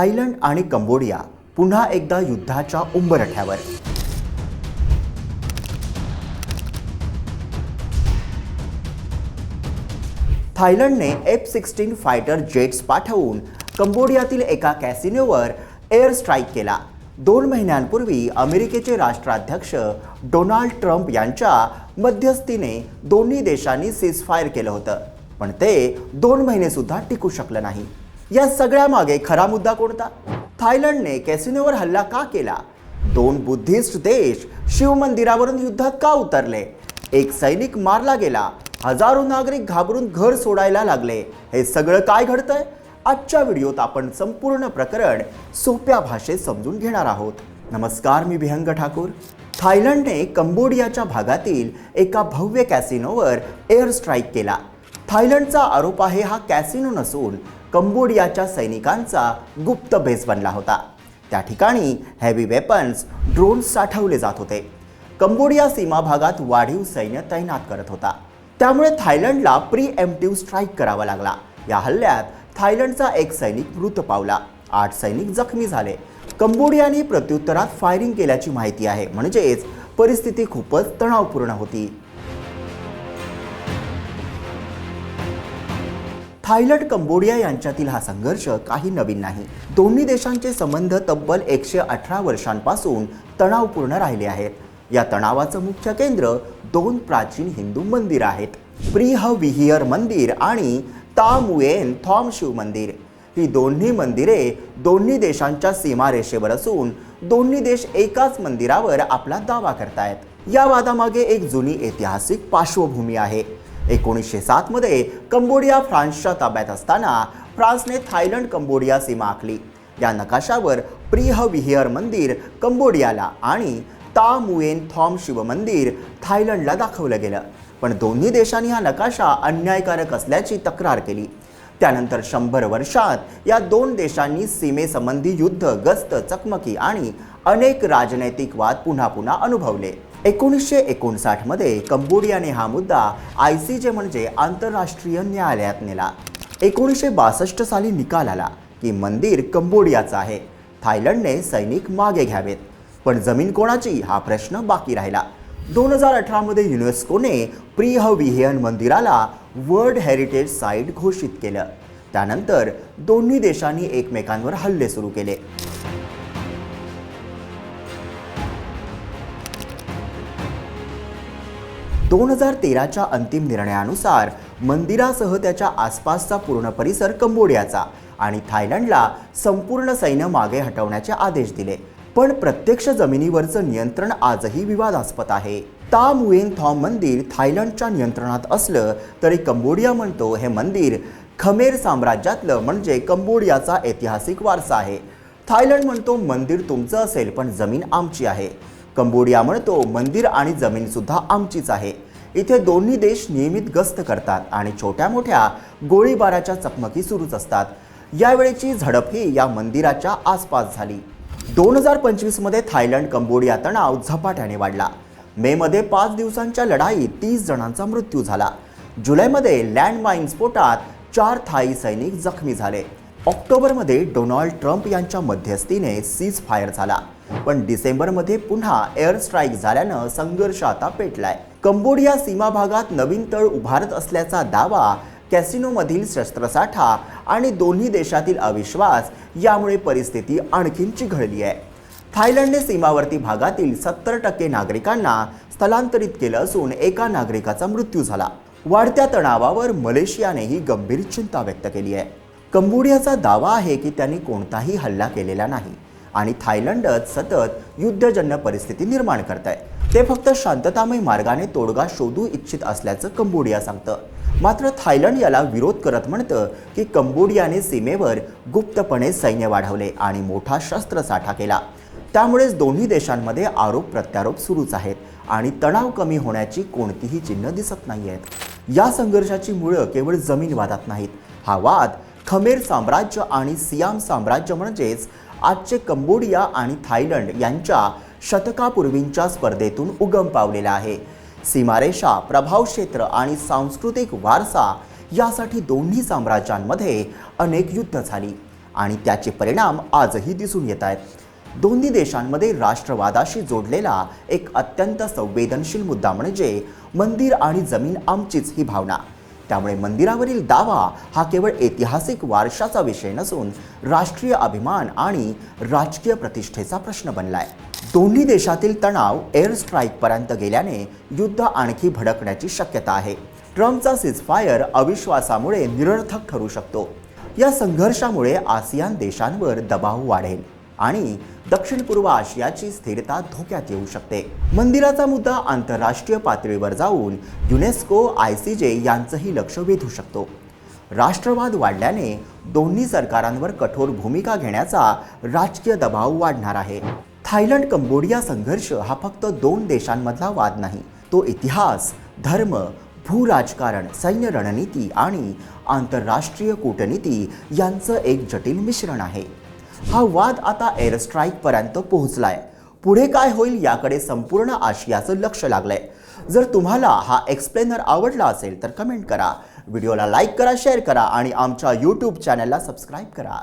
Thailand आणि Cambodia पुन्हा एकदा युद्धाच्या उंबरठ्यावर. थायलंडने एफ सिक्स्टीन फायटर जेट्स पाठवून कंबोडियातील एका कॅसिनोवर एअर स्ट्राईक केला. दोन महिन्यांपूर्वी अमेरिकेचे राष्ट्राध्यक्ष डोनाल्ड ट्रम्प यांच्या मध्यस्थीने दोन्ही देशांनी सीजफायर केलं होतं. पण ते दोन महिनेसुद्धा टिकू शकलं नाही. या सगळ्यामागे खरा मुद्दा कोणता? थायलंडने कॅसिनोवर हल्ला का केला? दोन बुद्धिस्ट देश शिवमंदिरावरून युद्धात का उतरले? एक सैनिक मारला गेला हजारो नागरिक घाबरून घर सोडायला लागले. हे सगळं काय घडतंय? आजच्या व्हिडिओत आपण संपूर्ण प्रकरण सोप्या भाषेत समजून घेणार आहोत. नमस्कार मी विहंग ठाकूर. थायलंडने कंबोडियाच्या भागातील एका भव्य कॅसिनोवर एअर स्ट्राईक केला. थायलंडचा आरोप आहे हा कॅसिनो नसून कंबोडियाच्या सैनिकांचा गुप्त बेस बनला होता. त्या ठिकाणी हेवी वेपन्स ड्रोन्स साठवले जात होते. कंबोडिया सीमा भागात वाढीव सैन्य तैनात करत होता. त्यामुळे थायलंडला प्री एमटिव्ह स्ट्राईक करावा लागला. या हल्ल्यात थायलंडचा एक सैनिक मृत पावला. आठ सैनिक जखमी झाले. कंबोडियाने प्रत्युत्तरात फायरिंग केल्याची माहिती आहे. म्हणजेच परिस्थिती खूपच तणावपूर्ण होती. थायलंड कंबोडिया यांच्यातील हा संघर्ष काही नवीन नाही. दोन्ही देशांचे संबंध तब्बल एकशे अठरा वर्षांपासून तणावपूर्ण राहिले आहेत. या तणावाचं मुख्य केंद्र दोन प्राचीन हिंदू मंदिर आहेत. प्रिह विहियर मंदिर आणि तामुएन थॉम शिव मंदिर. ही दोन्ही मंदिरे दोन्ही देशांच्या सीमारेषेवर असून दोन्ही देश एकाच मंदिरावर आपला दावा करतायत. या वादामागे एक जुनी ऐतिहासिक पार्श्वभूमी आहे. एकोणीसशे सातमध्ये कंबोडिया फ्रान्सच्या ताब्यात असताना फ्रान्सने थायलंड कंबोडिया सीमा आखली. या नकाशावर प्रिह विहियर मंदिर कंबोडियाला आणि ता मुएन थॉम शिव मंदिर थायलंडला दाखवलं गेलं. पण दोन्ही देशांनी हा नकाशा अन्यायकारक असल्याची तक्रार केली. त्यानंतर शंभर वर्षात या दोन देशांनी सीमेसंबंधी युद्ध गस्त चकमकी आणि अनेक राजनैतिक वाद पुन्हा पुन्हा अनुभवले. एकोणीसशे एकोणसाठमध्ये कंबोडियाने हा मुद्दा आय सी जे म्हणजे आंतरराष्ट्रीय न्यायालयात नेला. एकोणीसशे बासष्ट साली निकाल आला की मंदिर कंबोडियाचं आहे. थायलंडने सैनिक मागे घ्यावेत. पण जमीन कोणाची? हा प्रश्न बाकी राहिला. दोन हजार अठरामध्ये युनेस्कोने प्रिहविहेयन मंदिराला वर्ल्ड हेरिटेज साईट घोषित केलं. त्यानंतर दोन्ही देशांनी एकमेकांवर हल्ले सुरू केले. दोन हजार तेराच्या अंतिम निर्णयानुसार मंदिरासह त्याच्या आसपासचा पूर्ण परिसर कंबोडियाचा आणि थायलंडला संपूर्ण सैन्य मागे हटवण्याचे आदेश दिले. पण प्रत्यक्ष जमिनीवरचं नियंत्रण आजही विवादास्पद आहे. ता मुएन थॉम मंदिर थायलंडच्या नियंत्रणात असलं तरी कंबोडिया म्हणतो हे मंदिर खमेर साम्राज्यातलं म्हणजे कंबोडियाचा ऐतिहासिक वारसा आहे. थायलंड म्हणतो मंदिर तुमचं असेल पण जमीन आमची आहे. कंबोडिया म्हणतो मंदिर आणि जमीनसुद्धा आमचीच आहे. इथे दोन्ही देश नियमित गस्त करतात आणि छोट्या मोठ्या गोळीबाराच्या चकमकी सुरूच असतात. यावेळेची झडपही या मंदिराच्या आसपास झाली. दोन हजार पंचवीसमध्ये थायलंड कंबोडिया तणाव झपाट्याने वाढला. मेमध्ये पाच दिवसांच्या लढाईत तीस जणांचा मृत्यू झाला. जुलैमध्ये लँडमाईन स्फोटात चार थाई सैनिक जखमी झाले. ऑक्टोबरमध्ये डोनाल्ड ट्रम्प यांच्या मध्यस्थीने सीज फायर झाला. पण डिसेंबरमध्ये पुन्हा एअर स्ट्राईक झाल्यानं संघर्ष आता पेटलाय. कंबोडिया सीमा भागात नवीन तळ उभारत असल्याचा दावा कॅसिनोमधील शस्त्रसाठा आणि दोन्ही देशातील अविश्वास यामुळे परिस्थिती आणखीन चिघळली आहे. थायलंडने सीमावर्ती भागातील सत्तर टक्के नागरिकांना स्थलांतरित केलं असून एका नागरिकाचा मृत्यू झाला. वाढत्या तणावावर मलेशियानेही गंभीर चिंता व्यक्त केली आहे. कंबोडियाचा दावा आहे की त्यांनी कोणताही हल्ला केलेला नाही आणि थायलंडच सतत युद्धजन्य परिस्थिती निर्माण करत आहे ते फक्त शांततामय मार्गाने तोडगा शोधू इच्छित असल्याचं कंबोडिया सांगतं. मात्र थायलंड याला विरोध करत म्हणतं की कंबोडियाने सीमेवर गुप्तपणे सैन्य वाढवले आणि मोठा शस्त्रसाठा केला. त्यामुळेच दोन्ही देशांमध्ये आरोप प्रत्यारोप सुरूच आहेत आणि तणाव कमी होण्याची कोणतीही चिन्ह दिसत नाही आहेत या संघर्षाची मुळं केवळ जमीन वादात नाहीत. हा वाद खमेर साम्राज्य आणि सियाम साम्राज्य म्हणजेच आजचे कंबोडिया आणि थायलंड यांच्या शतकापूर्वींच्या स्पर्धेतून उगम पावलेला आहे. सीमारेषा प्रभाव क्षेत्र आणि सांस्कृतिक वारसा यासाठी दोन्ही साम्राज्यांमध्ये अनेक युद्ध झाली आणि त्याचे परिणाम आजही दिसून येत आहेत. दोन्ही देशांमध्ये राष्ट्रवादाशी जोडलेला एक अत्यंत संवेदनशील मुद्दा म्हणजे मंदिर आणि जमीन आमचीच ही भावना. त्यामुळे मंदिरावरील दावा हा केवळ ऐतिहासिक वारशाचा विषय नसून राष्ट्रीय अभिमान आणि राजकीय प्रतिष्ठेचा प्रश्न बनलाय. दोन्ही देशातील तणाव एअर स्ट्राईकपर्यंत गेल्याने युद्ध आणखी भडकण्याची शक्यता आहे. ट्रम्पचा सिजफायर अविश्वासामुळे निरर्थक ठरू शकतो. या संघर्षामुळे आसियान देशांवर दबाव वाढेल. आणि दक्षिण पूर्व आशियाची स्थिरता धोक्यात येऊ शकते. मंदिराचा मुद्दा आंतरराष्ट्रीय पातळीवर जाऊन युनेस्को आय सी जे यांचंही लक्ष वेधू शकतो. राष्ट्रवाद वाढल्याने दोन्ही सरकारांवर कठोर भूमिका घेण्याचा राजकीय दबाव वाढणार आहे. थायलंड कंबोडिया संघर्ष हा फक्त दोन देशांमधला वाद नाही तो इतिहास धर्म भूराजकारण सैन्य रणनीती आणि आंतरराष्ट्रीय कूटनीती यांचं एक जटिल मिश्रण आहे. हा वाद आता एअर स्ट्राईकपर्यंत पोहोचलाय. पुढे काय होईल याकडे संपूर्ण आशियाचं लक्ष लागलं आहे जर तुम्हाला हा एक्सप्लेनर आवडला असेल तर कमेंट करा. व्हिडिओला लाईक करा शेअर करा आणि आमच्या यूट्यूब चॅनलला सबस्क्राईब करा.